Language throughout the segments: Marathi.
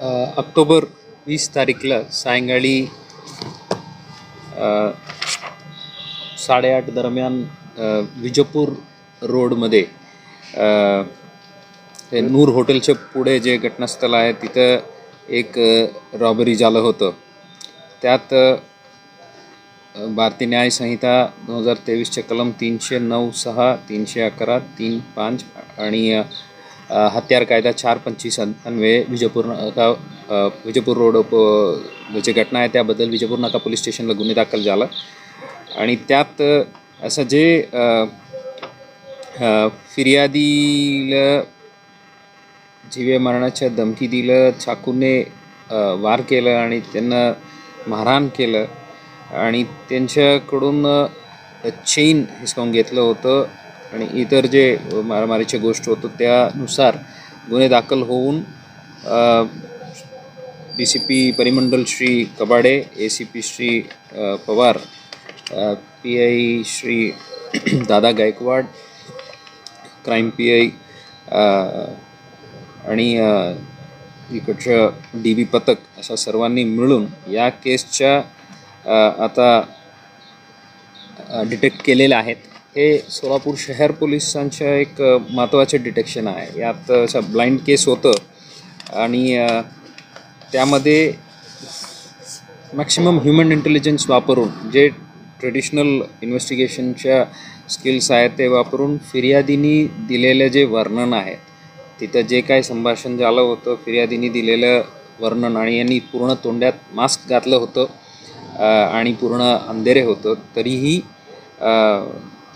ऑक्टोबर वीस तारीखला सायंकाळी साडेआठ दरम्यान विजपूर विजयपूर रोडमध्ये नूर हॉटेलच्या पुढे जे घटनास्थळ आहे तिथं एक रॉबरी झालं होतं. त्यात भारतीय न्याय संहिता दोन हजार तेवीसचे कलम तीनशे नऊ सहा तीनशे अकरा तीन पाच आणि हत्यार कायदा चार पंचवीस अन- अन्वये विजयपूर नाका विजयपूर रोड जे म्हणजे घटना आहे त्याबद्दल विजयपूर नाका पोलीस स्टेशनला गुन्हे दाखल झाला. आणि त्यात असं जे फिर्यादीला जीवे मरणाच्या धमकी दिलं चाकूने वार केलं आणि त्यांना मारहाण केलं आणि त्यांच्याकडून चेन हिसकावून घेतलं होतं. आणि इतर जे मारामारीच्या गोष्ट होतं त्यानुसार गुन्हे दाखल होऊन डी सी पी परिमंडल Shri Kabade A C P Shri Pawar P I Shri Dada Gaikwad crime P I आणि इकडचं डी बी पथक अशा सर्वांनी मिळून या केसच्या आता डिटेक्ट केलेल्या आहेत. हे सोलापूर शहर पोलिसांच्या एक महत्त्वाचं महत्त्वाचे डिटेक्शन आहे. यात असं ब्लाइंड केस होतं आणि त्यामध्ये मॅक्सिमम ह्युमन इंटेलिजन्स वापरून जे ट्रेडिशनल इन्व्हेस्टिगेशनच्या स्किल्स आहेत ते वापरून फिर्यादीनी दिलेलं जे वर्णन आहे तिथं जे काय संभाषण झालं होतं फिर्यादीनी दिलेलं वर्णन आणि यांनी पूर्ण तोंड्यात मास्क घातलं होतं आणि पूर्ण अंधेरे होतं तरीही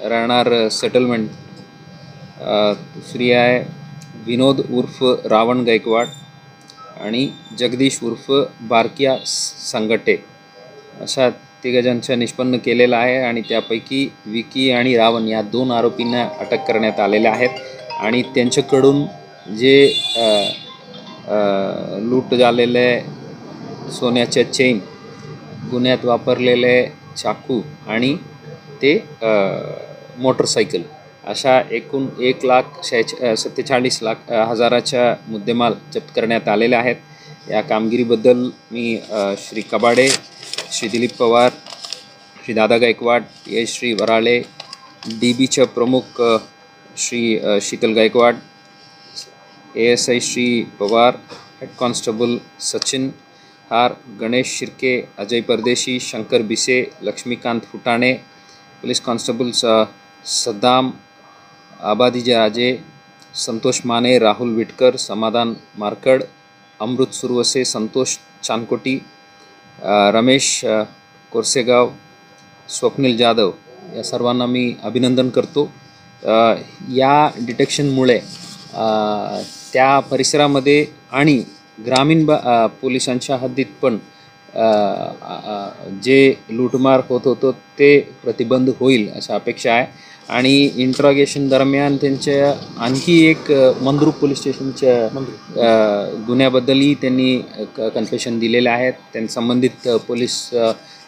राहणार सेटलमेंट दुसरी आहे विनोद उर्फ रावण गायकवाड आणि जगदीश उर्फ बारकिया संगटे. अशा तिघजणच्या निष्पन्न केलेला आहे आणि त्यापैकी विकी आणि रावण या दोन आरोपींना अटक करण्यात आलेल्या आहेत आणि त्यांच्याकडून जे लूट झालेले सोन्याच्या चेन गुन्ह्यात वापरलेले चाकू आणि ते मोटरसायकल. अशा एकूण एक लाख शेहेच सत्तेचाळीस लाख हजाराच्या मुद्देमाल जप्त करण्यात आलेल्या आहेत. या कामगिरीबद्दल मी श्री कबाडे श्री दिलीप पवार श्री दादा गायकवाड ये श्री वराळे डी बीच्या प्रमुख Shri Sheetal Gaikwad A S I Shri Pawar head constable Sachin हार गणेश शिर्के अजय परदेशी शंकर बिसे लक्ष्मीकांत फुटाणे पोलीस कॉन्स्टेबल्स सद्दाम आबादीजे राजे संतोष माने राहुल विटकर समाधान मारकड अमृत सुरवसे संतोष चानकोटी रमेश कोरसेगाव स्वप्नील जाधव या सर्वांना मी अभिनंदन करतो. या डिटेक्शनमुळे त्या परिसरामध्ये आणि ग्रामीण बा पोलिसांच्या हद्दीत पण जे लूटमार होत होतं ते प्रतिबंध होईल अशा अपेक्षा आहे. आणि इंट्रॉगेशन दरम्यान त्यांच्या आणखी एक मंद्रुप पोलीस स्टेशनच्या गुन्ह्याबद्दलही त्यांनी कन्फेशन दिलेले आहेत. त्यांनी संबंधित पोलीस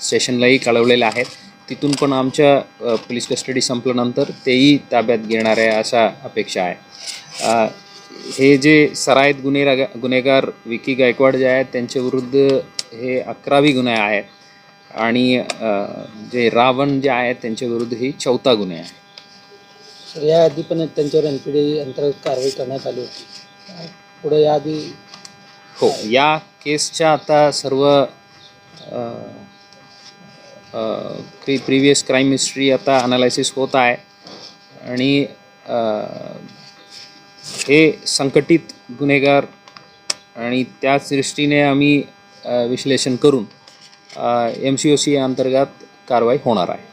स्टेशनलाही कळवलेलं आहेत. तिथून पण आमच्या पोलीस कस्टडी संपल्यानंतर तेही ताब्यात घेणार आहे अशा अपेक्षा आहे. हे जे सरायत गुन्हे गुन्हेगार विकी गायकवाड जे आहेत त्यांच्याविरुद्ध हे अकरावी गुन्हे आहेत. आणि जे रावण जे आहेत त्यांच्याविरुद्ध ही चौथा गुन्हे आहे. तर याआधी पण त्यांच्यावर एन पी डी अंतर्गत कारवाई करण्यात आली होती. पुढे याआधी हो या केसच्या आता सर्व प्री प्रिव्हियस क्राईम हिस्ट्री आता अनालायसिस होत आहे. आणि हे संकटित गुन्हेगार आणि त्याच दृष्टीने आम्ही विश्लेषण करून एम सी ओ सी अंतर्गत कारवाई होणार आहे.